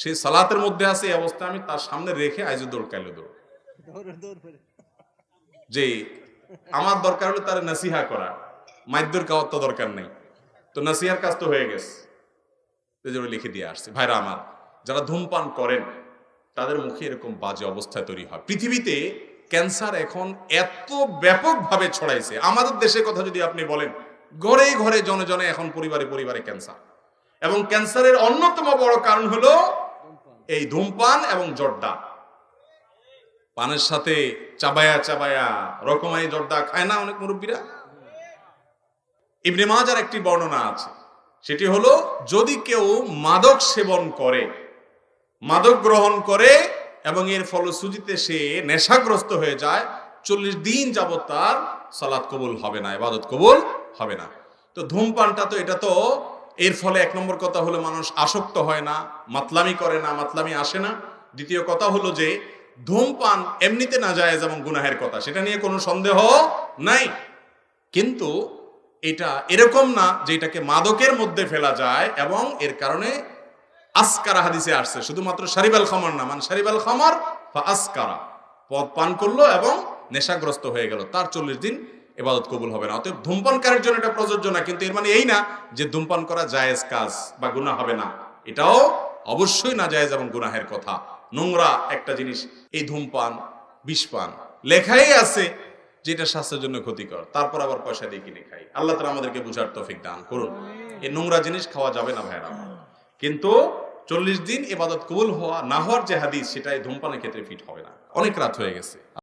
সে সালাতের মধ্যে আছে এই অবস্থা আমি তার সামনে রেখে আইজো দৌড় কাইলো দৌড়। যে আমার দরকার হলো তার নাসিহা করা মাইদ্যর খাওয়ার তো দরকার নেই। তো নাসিহার কাজ তো হয়ে গেছে। জন্য লিখে দিয়ে আসছে ভাইরা আমার যারা ধূমপান করেন তাদের মুখে এরকম বাজে অবস্থায় তৈরি হয়। পৃথিবীতে ক্যান্সার এখন এত ব্যাপকভাবে ছড়াইছে। আমাদের দেশের কথা যদি আপনি বলেন ঘরে ঘরে জনে জনে এখন পরিবারে পরিবারে ক্যান্সার। এবং ক্যান্সারের অন্যতম বড় কারণ হলো এই ধূমপান এবং জর্দা। পানের সাথে চাবায়া চাবায়া রকমারি জর্দা খায় না অনেক মুরব্বীরা। ইবনে মাজার একটি বর্ণনা আছে। সেটি হলো, যদি কেউ মাদক সেবন করে, মাদক গ্রহণ করে এবং এর ফলশ্রুতিতে সে নেশাগ্রস্ত হয়ে যায়, চল্লিশ দিন যাবৎ তার সালাদ কবুল হবে না এবাদত কবুল হবে না। তো ধূমপানটা তো, এটা তো এর ফলে এক নম্বর কথা হলো মানুষ আসক্ত হয় না, মাতলামি করে না, মাতলামি আসে না। দ্বিতীয় কথা হলো যে, ধূমপান এমনিতে না যায় যেমন গুনাহের কথা, সেটা নিয়ে কোনো সন্দেহ নাই। কিন্তু এটা এরকম না যে এটাকে মাদকের মধ্যে ফেলা যায় এবং এর কারণে আসকারা হাদিসে আসছে। শুধুমাত্র সারিবাল খামার না মানে সারিবাল খামার বা আসকারা। পদ পান করল এবং নেশাগ্রস্ত হয়ে গেল। তার চল্লিশ দিন এবাদত কবুল হবে না। অতএব ধূমপানকারীর জন্য এটা প্রযোজ্য না, কিন্তু এর মানে এই না যে ধূমপান করা জায়েজ কাজ বা গুনাহ হবে না। এটাও অবশ্যই না জায়েজ এবং গুনাহের কথা। নোংরা একটা জিনিস, এই ধূমপান বিষপান লেখাই আছে যেটা স্বাস্থ্যের জন্য ক্ষতিকর। তারপর আবার পয়সা দিয়ে কিনে খাই। আল্লাহ তালা আমাদেরকে বুঝার তৌফিক দান করুন। এই নোংরা জিনিস খাওয়া যাবে না ভাইরা কিন্তু চল্লিশ দিন এবাদত কবুল হওয়া, না হওয়ার যে হাদিস, সেটাই ধূমপানের ক্ষেত্রে ফিট হবে না। অনেক রাত হয়ে গেছে।